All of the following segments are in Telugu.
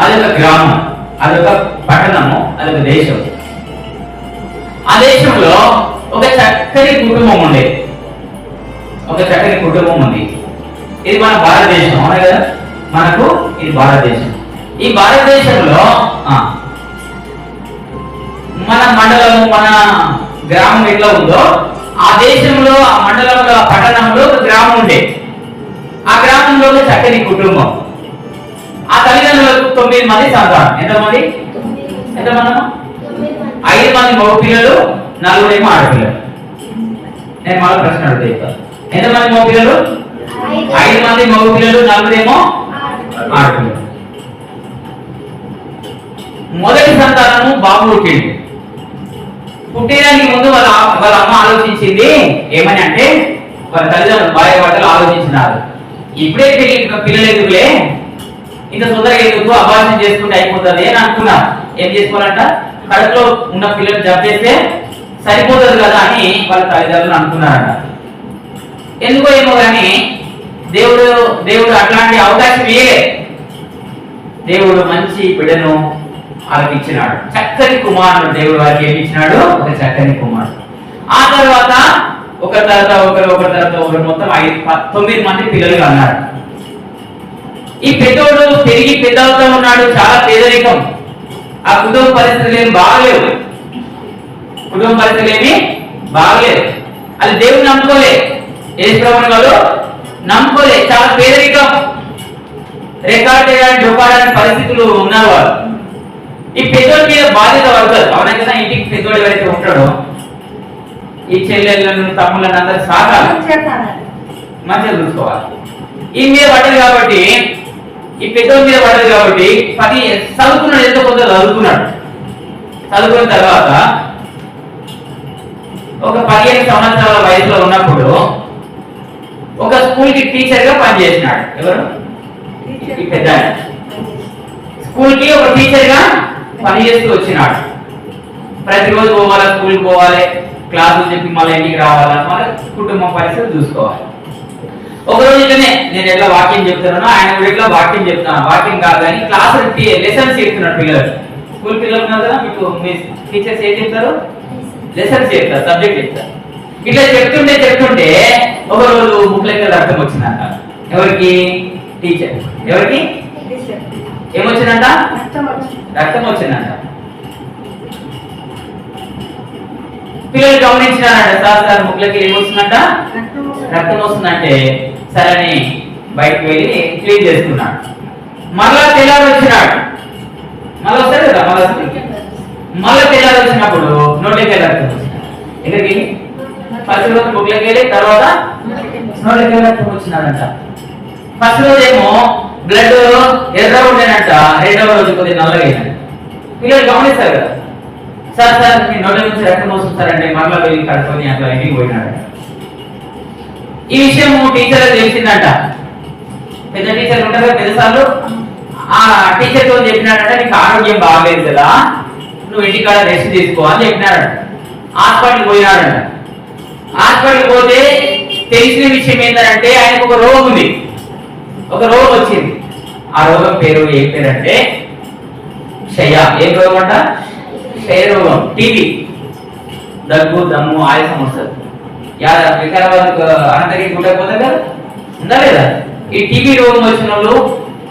అదొక గ్రామం అదొక పట్టణము అదొక దేశం. ఆ దేశంలో ఒక చక్కని కుటుంబం ఉండేది ఒక చక్కని కుటుంబం ఉంది. ఇది మన భారతదేశం అవునా కదా? మనకు ఇది భారతదేశం. ఈ భారతదేశంలో ఆ, మన మండలం మన గ్రామం ఎట్లా ఉందో ఆ దేశంలో ఆ మండలంలో ఆ పట్టణంలో ఒక గ్రామం ఉండే. ఆ గ్రామంలో చక్కని కుటుంబం. ఆ తల్లిదండ్రులకు తొమ్మిది మంది సంతానం. ఎంతమంది ఎంతమంది ఐదు మంది మగ పిల్లలు నలుగురేమో ఆడపిల్లలు. నేను మళ్ళీ ప్రశ్న అడుగుతా ఎంతమంది మగ పిల్లలు ఐదు మంది మగ పిల్లలు నలుగురేమో ఆడపిల్లలు. మొదటి సంతానము బాబు పుట్టిండు పుట్టేదానికి ముందు వాళ్ళ వాళ్ళ అమ్మ ఆలోచించింది ఏమని అంటే వాళ్ళ తల్లిదండ్రులు భార్య భర్తలు ఆలోచించినారు. ఇప్పుడే పెళ్ళి పిల్లలు ఎందుకులే? ఇంత తొందరగా ఎందుకు అభాషణ చేసుకుంటే అయిపోతుంది అని అనుకున్నారు ఏం చేసుకోవాలంట? కడుపులో ఉన్న పిల్లలు చంపేస్తే సరిపోతుంది కదా అని వాళ్ళ తల్లిదండ్రులు అనుకున్నారంట. ఎందుకో ఏమో కానీ దేవుడు దేవుడు అట్లాంటి అవకాశం ఇయ్యలే. దేవుడు మంచి బిడ్డను వాళ్ళకి ఇచ్చినాడు చక్కని కుమారుడు దేవుడు వారికి ఏమి ఇచ్చినాడు? ఒక చక్కని కుమారుడు. ఆ తర్వాత ఒకరి తర్వాత ఒకరు ఒకరి తర్వాత ఒకరు మొత్తం ఐదు తొమ్మిది మంది పిల్లలు అన్నారు ఈ పెద్దోడు పెరిగి పెద్ద అవుతా ఉన్నాడు చాలా పేదరికం. ఆ కుటుంబ పరిస్థితులు ఏమి బాగలేవు. కుటుంబ పరిస్థితులు ఏమి బాగలేవు. అది దేవుడు నమ్ముకోలే. ఏ ప్రభుత్వం వాళ్ళు నమ్ముకోలే. చాలా పేదరికం. రికార్డ్ చేయడానికి చూపాలని పరిస్థితులు ఉన్నారు వాళ్ళు. ఈ పెద్దోడి మీద బాధ్యత పడతారు. అవునా కదా? ఇంటికి పెద్దోడు ఎవరైతే ఉంటాడో? ఈ చెల్లెళ్ళను తమ్ముళ్ళని అందరు సాగాలి. మంచిగా చూసుకోవాలి. ఈ మీద పడ్డది కాబట్టి ఈ పెట్రోల్ మీద పడదు కాబట్టి పది చదువుకున్నాడు ఎంతో కొంత చదువుకున్నాడు? చదువుకున్న తర్వాత ఒక పదిహేను సంవత్సరాల వయసులో ఉన్నప్పుడు ఒక స్కూల్కి టీచర్గా పనిచేసినాడు. ఎవరు? ఈ పెద్ద స్కూల్కి ఒక టీచర్గా పనిచేస్తూ వచ్చినాడు. ప్రతిరోజు పోవాలి స్కూల్ పోవాలి క్లాసులు చెప్పి మళ్ళీ ఇంటికి రావాలా మళ్ళీ కుటుంబం పరిస్థితులు చూసుకోవాలి. ఒక రోజు ఇట్లనే నేను ఎట్లా వాక్యం చెప్తున్నానో ఆయన కూడా ఇట్లా వాక్యం చెప్తాను. వాక్యం కాదు కానీ క్లాస్ లెసన్స్ చెప్తున్నాడు పిల్లలు. స్కూల్ పిల్లలు ఉన్నారు కదా మీకు మీ టీచర్స్ ఏం చెప్తారు? లెసన్స్ చెప్తారు సబ్జెక్ట్ చెప్తారు. ఇట్లా చెప్తుంటే చెప్తుంటే ఒక రోజు ముఖ్యంగా రక్తం వచ్చిందంట ఎవరికి? టీచర్ ఎవరికి? ఏమొచ్చిందంట? రక్తం వచ్చిందంట పిల్లలు గమనించినారంట సార్ సార్ ముక్కులకి ఏమొస్తుందంట? రక్తం వస్తుందంటే సరే బయటకు వెళ్ళి క్లీన్ చేసుకున్నాడు. మళ్ళా తెల్లారు వచ్చినాడు. మళ్ళీ వస్తాడు కదా? మళ్ళీ వస్తాడు. మళ్ళీ తెల్లారు వచ్చినప్పుడు నోట్లోకి వెళ్ళి ఎక్కడికి ఫస్ట్ రోజు బుక్లకి వెళ్ళి తర్వాత నోట్లోకి వెళ్ళి వచ్చినాడంట. ఫస్ట్ రోజు ఏమో బ్లడ్ ఎర్ర ఉండేనంట రెండవ రోజు కొద్దిగా నల్లగా పిల్లలు గమనిస్తారు కదా? సార్ సార్ మీ నోటి నుంచి రక్తం వస్తుంది సార్ అంటే మరలా వెళ్ళి కడుకొని అట్లా ఇంటికి పోయినాడు ఈ విషయం టీచర్ తెలిసిందంట. పెద్ద టీచర్ ఉంటారు కదా పెద్ద సార్లు. ఆ టీచర్తో చెప్పినాడంట నీకు ఆరోగ్యం బాగలేదు కదా నువ్వు ఇంటికాడ రెస్ట్ తీసుకో అని చెప్పినాడు హాస్పిటల్ పోయినాడంట. హాస్పిటల్ పోతే తెలిసిన విషయం ఏంటంటే ఆయనకు ఒక రోగం ఉంది. ఒక రోగం వచ్చింది. ఆ రోగం పేరు ఏం పేరు అంటే క్షయ. ఏం రోగం అంట? క్షయ రోగం. టీవీ దగ్గు దమ్ము ఆయాసం వస్తుంది యాద వికారాబాద్ అనంతగిరి గుట్టకపోతే కదా? ఉందా లేదా? ఈ టీబీ రోగం వచ్చిన వాళ్ళు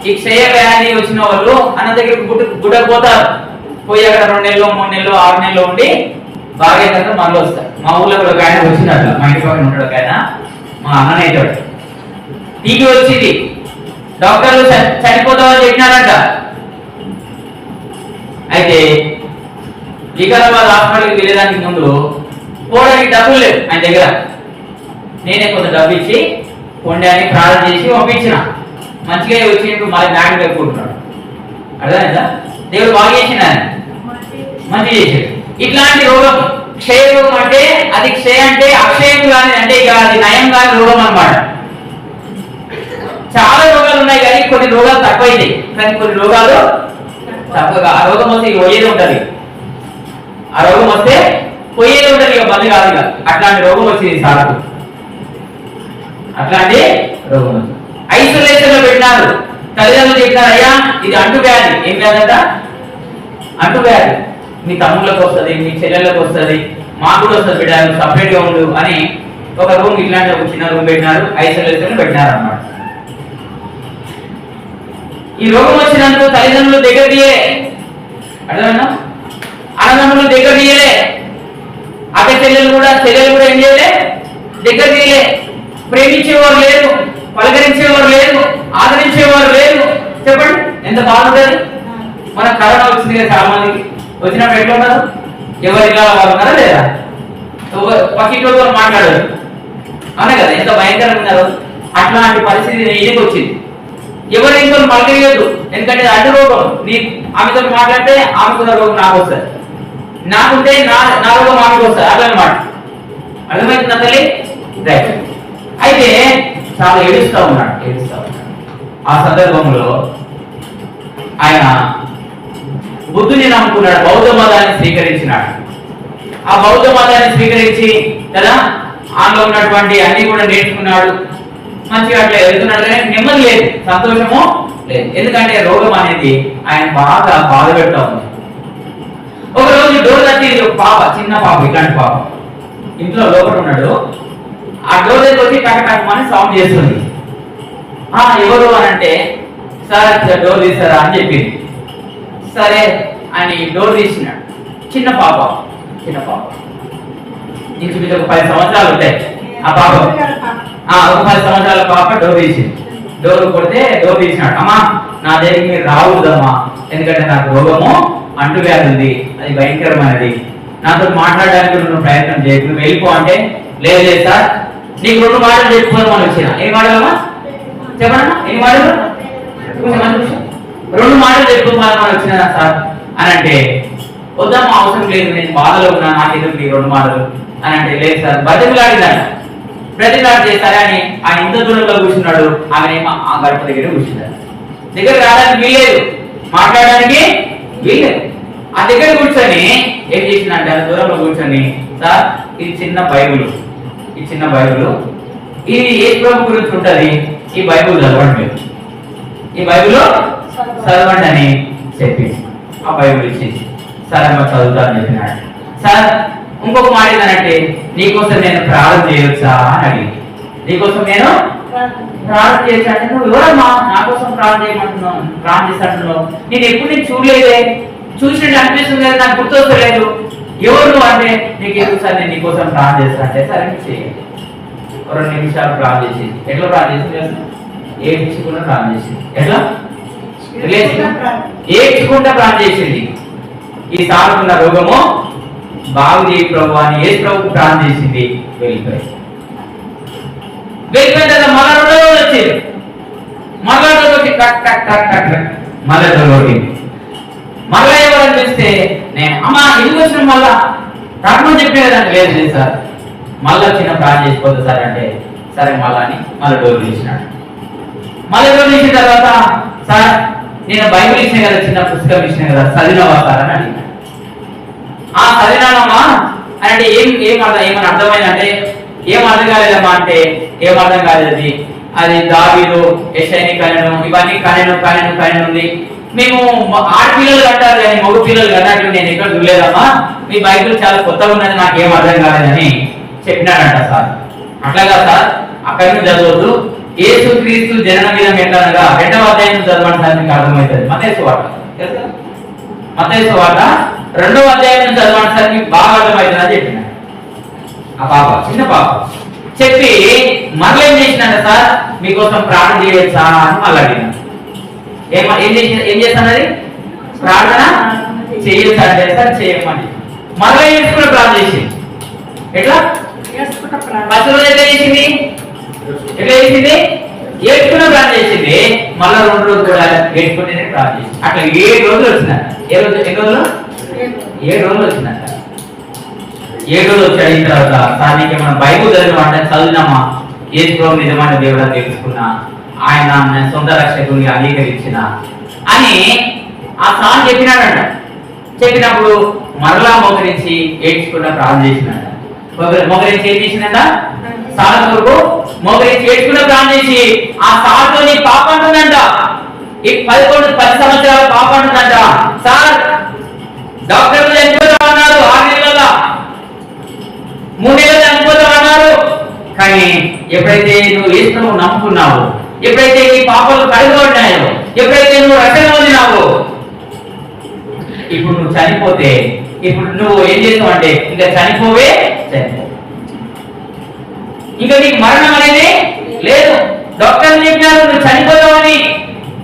ఈ క్షయ వ్యాధి వచ్చిన వాళ్ళు అనంతగిరి గుట్ట పోతారు. పోయి అక్కడ రెండు నెలలు మూడు నెలలు ఆరు నెలలు ఉండి బాగా అయినాక మళ్ళీ వస్తారు. మా ఊళ్ళో కూడా ఒక ఆయన వచ్చినట్ల మా ఇంటి పక్కన ఉంటాడు ఒక ఆయన. మా అన్న అవుతాడు టీబీ వచ్చింది. డాక్టర్లు చనిపోతామని చెప్పినారంట. అయితే వికారాబాద్ హాస్పిటల్కి వెళ్ళేదానికి ముందు పోవడానికి డబ్బులు లేవు ఆయన దగ్గర. నేనే కొంత డబ్బు ఇచ్చి కొండని ప్రార్థన చేసి పంపించిన. మంచిగా వచ్చినట్టు మళ్ళీ బ్యాంక్ పెట్టుకుంటున్నాడు. అర్థమైందా? దేవుడు బాగా చేసిన ఆయన. మంచి చేశాడు ఇట్లాంటి రోగం క్షయ రోగం అంటే అది క్షయ అంటే అక్షయం కాని అంటే ఇక అది నయం కాని రోగం అన్నమాట. చాలా రోగాలు ఉన్నాయి కానీ కొన్ని రోగాలు తక్కువైంది కానీ కొన్ని రోగాలు తక్కువగా ఆ రోగం వస్తే పోయేది ఉంటది. ఆ రోగం వస్తే పోయేది ఉంటుంది. ఇక మళ్ళీ కాదు ఇక. అట్లాంటి రోగం వచ్చింది సార్కు అట్లాంటి రోగం ఐసోలేషన్లో పెట్టినారు. తల్లిదండ్రులు చెప్పారు అయ్యా? ఇది అంటువ్యాధి ఏం కాదట అంటువ్యాధి మీ తమ్ముళ్ళకి వస్తుంది మీ చెల్లెళ్ళకి వస్తుంది మాకు కూడా వస్తుంది బిడ్డ సపరేట్గా ఉండు అని ఒక రూమ్ ఇట్లాంటి ఒక చిన్న రూమ్ పెట్టినారు. ఐసోలేషన్ పెట్టినారు అన్నమాట. ఈ రోగం వచ్చినందుకు తల్లిదండ్రులు దగ్గర తీయలే. అర్థమైనా అన్నదమ్ములు దగ్గర తీయలే. అక్క చెల్లెలు కూడా చెల్లెలు కూడా ఏం చేయలే? దగ్గర తీయలే. ప్రేమించేవారు లేరు పలకరించేవారు లేరు ఆదరించేవారు లేరు. చెప్పండి ఎంత బాగుంటుంది? మన కరోనా వచ్చింది కదా చాలా మందికి వచ్చినప్పుడు ఎట్లా ఉన్నారు? ఎవరిలా వారు ఉన్నారా లేదా? పక్కింట్లో వాళ్ళు మాట్లాడరు. అవునా కదా? ఎంత భయంకరంగా ఉన్నారు. అట్లాంటి పరిస్థితి నేను వచ్చింది. ఎవరు ఇంకో పలకరియద్దు ఎందుకంటే అడ్డు రోగం. నీ ఆమెతో మాట్లాడితే ఆమెకున్న రోగం నాకు వస్తుంది. నాకుంటే నా నా రోగం ఆమెకు వస్తుంది. అట్లా అనమాట అర్థమవుతుందా తల్లి? రైట్ అయితే చాలా ఏడుస్తూ ఉన్నాడు ఏడుస్తూ ఉన్నాడు. ఆ సందర్భంలో ఆయన బుద్ధుని నమ్ముకున్నాడు బౌద్ధ మతాన్ని స్వీకరించినాడు. ఆ బౌద్ధ మతాన్ని స్వీకరించి కదా ఆమెలో ఉన్నటువంటి అన్ని కూడా నేర్చుకున్నాడు. మంచిగా అట్లా ఎదుగుతున్నాడు కానీ నెమ్మది లేదు సంతోషము లేదు. ఎందుకంటే రోగం అనేది ఆయన బాగా బాధ పెడతా ఉంది. ఒకరోజు డోర్ తట్టి పాప చిన్న పాప ఇలాంటి పాప. ఇంట్లో లోపల ఉన్నాడు. ఆ డోర్ దగ్గర వచ్చి టక్ టక్ అని సౌండ్ చేస్తుంది. ఆ ఎవరు అని అంటే సార్ డోర్ తీసారా? అని చెప్పింది. సరే అని డోర్ తీసినాడు. చిన్న పాప చిన్న పాప. ఇంచుమించు ఒక పది సంవత్సరాలు ఉంటాయి. ఆ పాప ఆ ఒక పది సంవత్సరాల పాప డోర్ తీసింది. డోర్ కొడితే డోర్ తీసినాడు. అమ్మా నా దగ్గరికి మీరు రావద్దమ్మా. ఎందుకంటే నాకు రోగము అంటువ్యాధి ఉంది. అది భయంకరమైనది. నాతో మాట్లాడడానికి నువ్వు ప్రయత్నం చేయకు నువ్వు వెళ్ళిపో అంటే లేదు సార్. నీకు రెండు మాటలు చెప్పుకోమని వచ్చిన ఏం మాటలమ్మా చెప్పండి ఎన్ని మాటలు రెండు మాటలు చెప్పుకోమని వచ్చిన సార్? అని అంటే వద్దమ్మా అవసరం లేదు నేను బాధలో ఉన్నా నాకు ఎందుకు ఈ రెండు మాటలు అని అంటే లేదు సార్ బతిమలాడిందంట ప్రతిలాడు చేస్తారా అని ఆ ఇంత దూరంలో కూర్చున్నాడు ఆమెనేమో ఆ గడప దగ్గర కూర్చున్నాడు దగ్గర రావడానికి వీలేదు మాట్లాడడానికి వీల్లేదు. ఆ దగ్గర కూర్చొని ఏం చేసిందంటే ఆ దూరంలో కూర్చొని సార్ ఇది చిన్న బైబుల్. ఈ చిన్న బైబుల్. ఇది ఏ ప్రభు గురించి ఉంటుంది? ఈ బైబుల్ చదవండి. ఈ బైబుల్ చదవండి అని చెప్పి ఆ బైబుల్ ఇచ్చింది సరే అమ్మ చదువుతాను చెప్పినాడు సార్ ఇంకొక మాట ఏంటంటే నీకోసం నేను ప్రార్థన చేయొచ్చా? అని అడిగి నీకోసం నేను ప్రార్థన చేయొచ్చా? అంటే నువ్వు ఎవరమ్మా? నా కోసం ప్రార్థన చేయమంటున్నావు? ప్రార్థన చేస్తాంటున్నావు నేను ఎప్పుడు నేను చూడలేదే. చూసినట్టు అనిపిస్తుంది నాకు గుర్తొస్తలేదు. ఎవరు అంటే నీకు ఎందుకు సార్ నేను నీకోసం ప్రార్థన చేస్తా అంటే సరే నువ్వు చేయండి. రెండు నిమిషాలు ప్రార్థన చేసింది ఎట్లా ప్రార్థన చేసింది తెలుసా? ఏడ్చుకుంటూ ప్రార్థన చేసింది. ఎట్లా? ఏడ్చుకుంటా ప్రార్థన. చేసింది. ఈ సాగుతున్న రోగము బాగు చేయి ప్రభు అని ఏ ప్రభు ప్రార్థన చేసింది. వెళ్ళిపోయి వెళ్ళిపోయిన తర్వాత మళ్ళా రెండో రోజు వచ్చింది మళ్ళా రోజు టక్ టక్ టక్ టక్ మళ్ళా రోజు మరలా మళ్ళా ఎవరని చూస్తే నేను అమ్మా ఎందుకు వచ్చిన మళ్ళా? రమ్మని చెప్పేదాన్ని కదండి లేదు లేదు సార్. మళ్ళా చిన్న ప్రార్థన చేసిపోతుంది సార్ అంటే సరే మళ్ళా అని మళ్ళీ డోర్ తీసినాడు. మళ్ళీ డోర్ తీసిన తర్వాత సార్ నేను బైబిల్ ఇచ్చిన కదా చిన్న పుస్తకం ఇచ్చిన కదా చదివినవా సార్? అని అడిగినాడు. ఆ చదివినానమ్మా. అని అంటే ఏం ఏం అర్థం ఏమని అర్థమైందంటే ఏం అర్థం కాలేదమ్మా అంటే ఏం అర్థం కాలేదు అది అది దావీదు యశైని కనెను ఇవన్నీ కనెను కనెను కనెను ఉంది. మేము ఆడపిల్లలు కట్టారు కానీ మగ పిల్లలు కట్టారు. నేను ఎక్కడ చూడలేదమ్మా. మీ బైబిల్ చాలా కొత్తగా ఉన్నది నాకు ఏం అర్థం కాలేదని చెప్పినాడంట సార్. అట్లాగా సార్ అక్కడి నుంచి చదవద్దు. ఏసు క్రీస్తు జనన మీద ఎట్లనగా రెండవ అధ్యాయం నుంచి చదవండి సార్ మీకు అర్థమవుతుంది. మతేసు వార్త. మతేసు వార్త. రెండవ అధ్యాయం చదవడానికి చదవండి సార్ మీకు బాగా అర్థమవుతుంది అని చెప్పిన ఆ పాప చిన్న పాప. చెప్పి మరలేం చేసినాడు సార్? మీకోసం ప్రాణం చేయొచ్చా అని మళ్ళీ అడిగిన ఏం ఏం చేస్తానది ప్రార్థన చేయొచ్చా అంటే సార్ చేయమని మరలా చేసుకుని ప్రార్థన చేసింది? ఎట్లా? ఫస్ట్ రోజు ఎట్లా చేసింది? ఎట్లా చేసింది? ఏడ్చుకున్న ప్రార్థన చేసింది. మళ్ళా రెండు రోజులు కూడా ఏడ్చుకునే ప్రార్థన చేసింది. అట్లా ఏడు రోజులు వచ్చిందంట ఏ రోజు ఎన్ని రోజులు? ఏడు రోజులు వచ్చిందంట ఏడు రోజులు వచ్చి అయిన తర్వాత సార్ నీకు మనం బైబుల్ చదివిన అంటే చదివినామా? ఏ నిజమైన దేవుడు అని తెలుసుకున్నా. ఆయన నా సొంత రక్షకుని అంగీకరించిన అని ఆ సార్ చెప్పినాడంట. చెప్పినప్పుడు మరలా మోకరించి ఏడ్చుకున్న ప్రారంభం చేసినాడు మోకరించి ఏం చేసిందంట సార్ కొరకు మోకరించి ఏడ్చుకుంటా ప్రారంభం చేసి ఆ సార్తో నీ పాప అంటుందంట. ఈ పదకొండు పది సంవత్సరాల పాప అంటుందంట. సార్ డాక్టర్లు చనిపోతామన్నారు ఆరు నెలల మూడు నెలలు చనిపోతామన్నారు కానీ ఎప్పుడైతే నువ్వు ఏసును నమ్ముకున్నావు ఎప్పుడైతే నీ పాపలు కడుగబడినాయో ఎప్పుడైతే నువ్వు రక్షణ పొందినావో ఇప్పుడు నువ్వు చనిపోతే ఇప్పుడు నువ్వు ఏం చేస్తావు అంటే ఇంకా చనిపోవే చనిపో. ఇంకా నీకు మరణం అనేది లేదు. డాక్టర్ చెప్పినారు నువ్వు చనిపోతావని.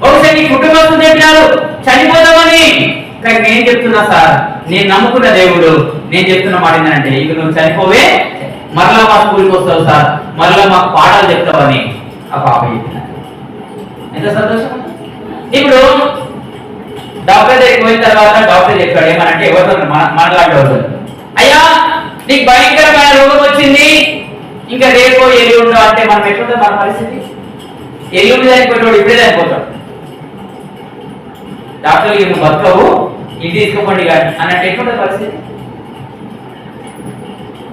ఒకసారి నీ కుటుంబస్తులు చెప్పినారు చనిపోతావని. కానీ నేను చెప్తున్నా సార్ నేను నమ్ముకున్న దేవుడు నేను చెప్తున్న మాట ఏంటంటే ఇక నువ్వు చనిపోవే మరలా మా స్కూల్కి వస్తావు సార్ మరలా మాకు పాఠాలు చెప్తావని. ఆ పాప ఎంత సంతోషం ఇప్పుడు డాక్టర్ దగ్గరికి పోయిన తర్వాత డాక్టర్ చెప్పాడు ఏమనంటే ఎవరితో మా- అయ్యా నీకు భయంకరమైన రోగం వచ్చింది. ఇంకా రేపు ఎల్లుండో అంటే మనం ఎట్లుంటుంది మన పరిస్థితి? ఎల్లుండి చనిపోయేవాడు ఇప్పుడే చనిపోతాడు డాక్టర్ నువ్వు బతకవు ఇది తీసుకోండి కానీ అన్నట్టు ఎట్లుంటుంది పరిస్థితి?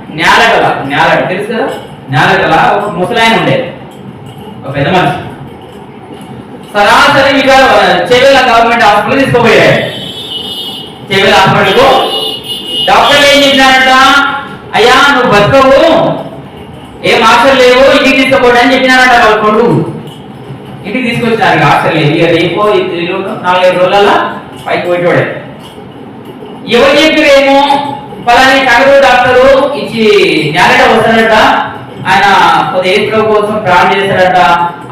నేలగల నేల తెలుసు కదా? నేలగల ఒక ముసలాయన ఉండేది. ఒక పెద్ద మనిషి సరాసరి ఇక చెవెల గవర్నమెంట్ హాస్పిటల్ తీసుకోపోయాడు చెవెల హాస్పిటల్కు డాక్టర్లు ఏం చెప్పినారంట? అయ్యా నువ్వు బతకవు. ఏం ఆశలు లేవు ఇంటికి తీసుకోపోయి అని చెప్పినారంట వాళ్ళ కొడుకు. ఇంటికి తీసుకొచ్చినారు ఇక ఆశలు లేవు ఇక రేపో నాలుగైదు రోజుల పైకి పోయేవాడే ఎవరు చెప్పిరేమో పలాని కడుగు డాక్టరు ఇచ్చి నేలట వస్తాడట. ఆయన కొద్ది కోసం ప్లాన్ చేస్తాడట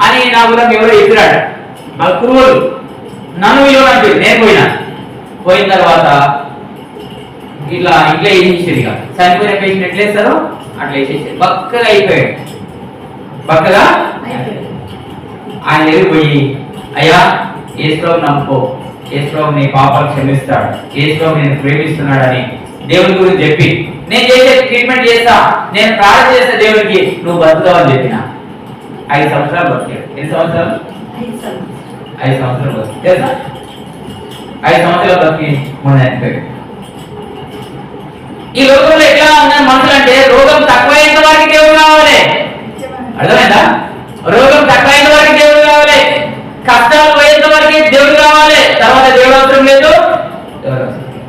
అని నా కూడా ఎవరో చెప్పిరాడు ఆ కురువులు నన్ను విలువనంటే నేను పోయినా. పోయిన తర్వాత ఇట్లా ఇట్లా వేసేసేది ఇక. చనిపోయిన పేషెంట్ ఎట్లా వేస్తారో అట్లా వేసేసేది బక్కగా అయిపోయాడు. బక్కగా ఆయన దగ్గరికి పోయి అయ్యా ఏసుప్రభు నమ్ముకో. ఏసుప్రభు నీ పాపాలు క్షమిస్తాడు. ఏసుప్రభు నేను ప్రేమిస్తున్నాడని దేవుని గురించి చెప్పి నేను చేసే ట్రీట్మెంట్ చేస్తా నేను ప్రార్థన చేస్తా దేవునికి నువ్వు బతుకుతావని చెప్పిన. ఐదు సంవత్సరాలు బతికాడు. ఎన్ని సంవత్సరాలు? ఐదు సంవత్సరాలు. బతికి తెలుసా? ఐదు సంవత్సరాలు బతికి మొన్న చనిపోయాడు. ఈ లోకంలో ఎట్లా ఉన్నాయి మనుషులు అంటే రోగం తక్కువైన వారికి దేవుడు కావాలి. అర్థమైందా? రోగం తక్కువైన వారికి దేవుడు కావాలి. కష్టాలు పోయేంత వరకు దేవుడు కావాలి. తర్వాత దేవుడు అవసరం లేదు. దేవుడు అవసరం? లేదు.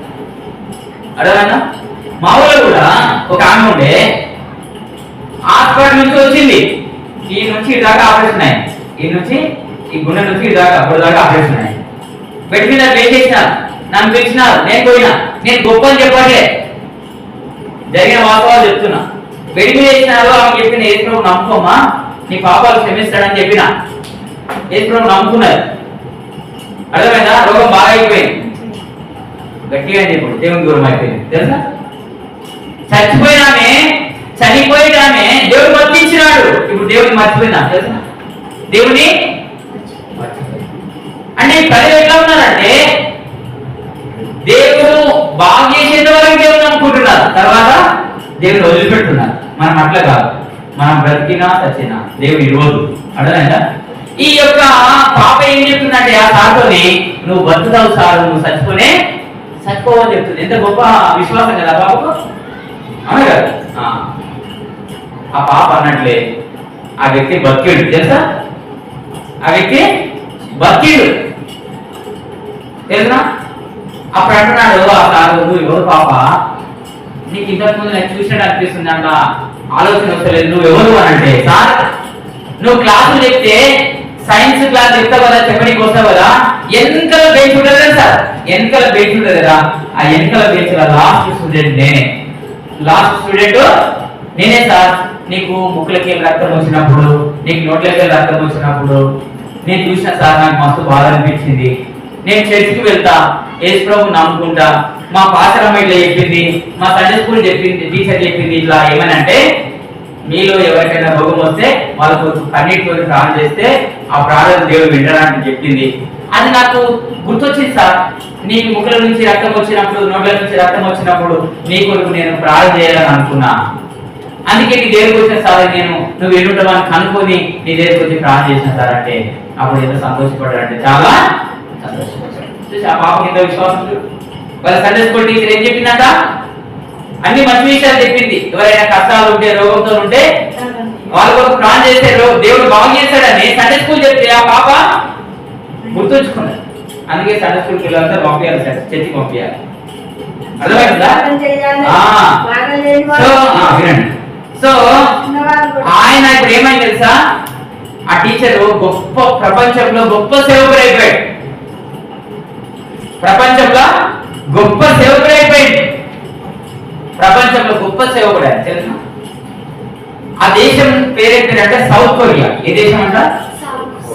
అర్థమైందా? మా ఊళ్ళో కూడా ఒక ఆమె ఉండే. హాస్పిటల్ నుంచి వచ్చింది. ఈ నుంచి ఇటు దాకా ఆపరేషన్ అయ్యి ఈ నుంచి ఈ గుండె నుంచి ఇటు దాకా అప్పుడు దాకా ఆపరేషన్ అయ్యి బెడ్ మీద లేచేసినారు నన్ను పిలిచినారు. నేను పోయినా. నేను గొప్ప అని చెప్పట్లే జరిగిన వాస్తవాలు చెప్తున్నా. బెడ్ మీద వేసినారు ఆమె చెప్పిన ఏ ప్రభు నమ్ముకోమా? నీ పాపాలు క్షమిస్తాడని చెప్పిన. ఏ ప్రభు నమ్ముకున్నారు. అర్థమైందా? రోగం బాగా అయిపోయింది. గట్టిగా అని చెప్పు దేవుని దూరం అయిపోయింది. తెలుసా? చచ్చిపోయినామే చనిపోయినామే దేవుడు మర్తించినాడు ఇప్పుడు దేవుడిని మర్చిపోయినా తెలుసా? దేవుని అంటే ఈ ప్రజలు ఎట్లా ఉన్నారంటే దేవుడు బాగు చేసేంత వరకు దేవుడు అనుకుంటున్నారు తర్వాత దేవుడు వదిలిపెట్టున్నారు మనం అట్లా కాదు. మనం బ్రతికినా చచ్చినా దేవుడు ఈరోజు అర్థమైందా? ఈ యొక్క పాప ఏం చెప్తుందంటే ఆ సార్తోని నువ్వు బతుకుతావు సార్ నువ్వు చచ్చిపోనే చచ్చిపోవని చెప్తుంది. ఎంత గొప్ప విశ్వాసం కదా బాబు కదా ఆ. పాప అన్నట్లే ఆ వ్యక్తి బతికిడు తెలుసా? ఆ వ్యక్తి బతికిడు తెలుసా అప్పుడు అంటున్నాడు ఆ సార్ నువ్వు ఎవరు పాప? నీకు ఇంతకు ముందు నేను చూసినట్టు అనిపిస్తుంది అంట ఆలోచన వస్తలేదు. నువ్వు ఎవరు అని అంటే సార్ నువ్వు క్లాసులు చెప్తే సైన్స్ క్లాస్ చెప్తావు కదా చెప్పడానికి వస్తావు కదా? వెనకల బెంచ్ ఉంటుంది సార్? వెనకల బెంచ్ ఉంటుంది కదా? ఆ వెనకల బెంచ్ లాస్ట్ స్టూడెంట్ నేనే లాస్ట్ స్టూడెంట్. నేనే సార్ నీకు ముక్కులకి రక్తం వచ్చినప్పుడు నీకు నోట్లకి రక్తం వచ్చినప్పుడు నేను చూసిన సార్ నాకు మస్తు బాధ అనిపించింది. నేను చర్చికి వెళ్తా యేసుప్రభు నమ్ముకుంటా మా పాసరమ్మ ఇట్లా చెప్పింది మా సండే స్కూల్ చెప్పింది టీచర్ చెప్పింది ఇట్లా ఏమనంటే మీలో ఎవరికైనా రోగం వస్తే వాళ్ళకు కన్నీటితో ప్రార్థన చేస్తే ఆ ప్రార్థన దేవుడు వింటారని చెప్పింది. అది నాకు గుర్తొచ్చింది సార్. నీ ముఖల నుంచి రక్తం వచ్చినప్పుడు నోట్ల నుంచి రక్తం వచ్చినప్పుడు నీ కొరకు నేను ప్రార్థన చేయాలని అనుకున్నా. అందుకే నీ దగ్గరకు వచ్చిన సార్ నేను నువ్వు ఎన్నుంటావని కనుక్కొని నీ దగ్గరకు వచ్చి ప్రార్థన చేసిన సార్ అంటే అప్పుడు ఎంత సంతోషపడ్డాడంటే చాలా సంతోషపడ్డాడు. ఆ పాపకి ఎంత విశ్వాసం వాళ్ళ సండే స్కూల్ టీచర్ ఏం చెప్పిందంట? అన్ని మంచి విషయాలు చెప్పింది. ఎవరైనా కష్టాలు ఉంటే రోగంతో ఉంటే వాళ్ళ కొరకు ప్రాణం చేసే దేవుడు బాగు చేశాడని సండే స్కూల్ చెప్తే ఆ పాప గుర్తుంచుకున్నారు అందుకే సండే స్కూల్ పిల్లలంతా పంపించాలి సార్ చర్చికి పంపించాలి అర్థమైందా సో వినండి. ఆయన ఇప్పుడు ఏమైంది తెలుసా? ఆ టీచర్ గొప్ప ప్రపంచంలో గొప్ప సేవకుడు అయిపోయాడు. ప్రపంచంలో గొప్ప సేవకుడు అయిపోయాడు. ప్రపంచంలో గొప్ప సేవకుడు తెలుసా? ఆ దేశం పేరేంటంటే సౌత్ కొరియా. ఏ దేశం అంట?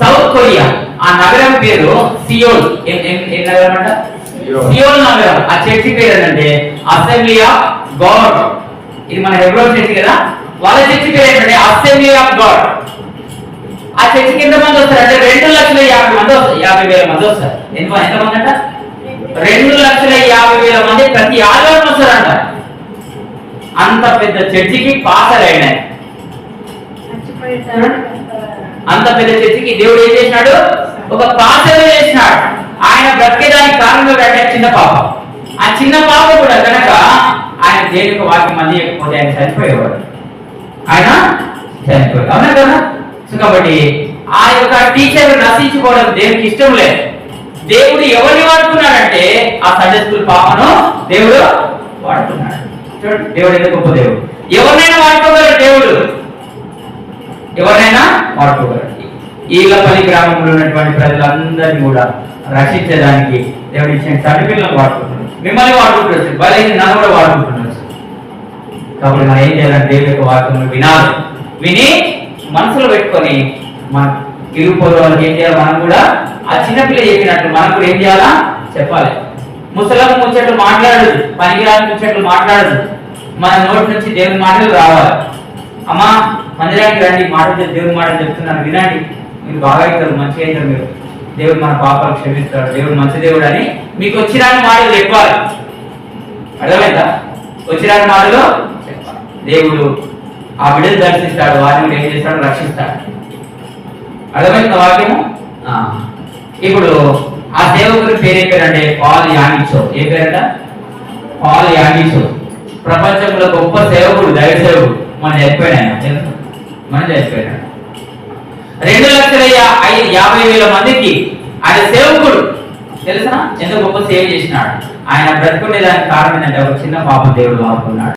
South Korea. ఆ నగరం పేరు సియోల్. ఏం నగరం అంట? సియోల్. నగరం. ఆ చర్చి పేరు ఏంటంటే అసెంబ్లీ ఆఫ్ గాడ్. ఇది మన హెబ్రోన్ చర్చి కదా? వాళ్ళ చర్చి పేరు ఏంటంటే అసెంబ్లీ ఆఫ్ గాడ్. ఆ చర్చికి ఎంత మంది వస్తారు? అంటే రెండు లక్షల యాభై మంది వస్తారు. యాభై వేల మంది వస్తారు. ఎంత ఎంత మంది అంట? రెండు లక్షల యాభై వేల మంది ప్రతి ఆదివారం వస్తారంట. అంత పెద్ద చర్చికి పాసర్ అయినాయి. అంత పెద్ద చర్చికి దేవుడు ఏం చేసినాడు? ఒక పాత్ర చేసినాడు ఆయన బ్రతికేదానికి కారణంగా పెట్టే చిన్న పాప. ఆ చిన్న పాప కూడా కనుక ఆయన దేవునికి వాక్యం మంది లేకపోతే ఆయన చనిపోయేవాడు. ఆయన చనిపోయాడు. అవునా కదా? సో కాబట్టి ఆ యొక్క టీచర్ నశించుకోవడం దేవునికి ఇష్టం లేదు. దేవుడు ఎవరిని వాడుకున్నాడంటే ఆ సండే స్కూల్ పాపను దేవుడు వాడుకున్నాడు. చూడండి దేవుడు ఎంత గొప్ప దేవుడు. ఎవరినైనా వాడుకోగలరు దేవుడు. ఎవరైనా వాడుకోగలరు ఈలపల్లి గ్రామంలో ఉన్నటువంటి ప్రజలందరినీ కూడా రక్షించడానికి దేవుడు ఇచ్చిన చనిపిల్లలు వాడుకుంటున్నారు. మిమ్మల్ని వాడుకుంటున్నారు. బలైన నన్ను కూడా వాడుకుంటున్నారు. కాబట్టి మనం ఏం చేయాలంటే దేవుడి యొక్క వాక్యం వినాలి. విని మనసులో పెట్టుకొని మన ఇరుపోరు వాళ్ళకి ఏం చేయాలి? మనం కూడా ఆ చిన్నపిల్ల చెప్పినట్టు మనం కూడా ఏం చేయాలా? చెప్పాలి. ముసలం ముచ్చట్లు మాట్లాడదు. పనికిరాని ముచ్చట్లు మాట్లాడదు. మన నోటి నుంచి దేవుని మాటలు రావాలి. అమ్మా మందిరానికి రండి మాట దేవుడు దేవుని మాటలు చెప్తున్నాను వినండి. మీరు బాగా అవుతారు మంచిగా అవుతారు మీరు. దేవుడు మన పాపాలు క్షమిస్తాడు. దేవుడు మంచి దేవుడు అని మీకు వచ్చిరాని మాటలు చెప్పాలి. అర్థమైందా? వచ్చిరాని మాటలు చెప్పాలి. దేవుడు ఆ బిడ్డలు దర్శిస్తాడు వారిని ఏం చేస్తాడు? రక్షిస్తాడు. అర్థమైంది వాక్యము? ఇప్పుడు ఆ సేవకుని పేరు ఏం పేరంటే పాల్ యానిచో ఏ పేరంట? పాల్ యానిచో ప్రపంచంలో గొప్ప సేవకుడు దైవ సేవకుడు. మన చెప్పాడు ఆయన? మనం చనిపోయాడు రెండు లక్షల యాభై వేల మందికి ఆయన సేవకుడు. తెలుసా? ఎంత గొప్ప సేవ చేసినాడు. ఆయన బ్రతుకునే దానికి కారణం ఏంటంటే ఒక చిన్న పాప దేవుడు ఆపుకున్నాడు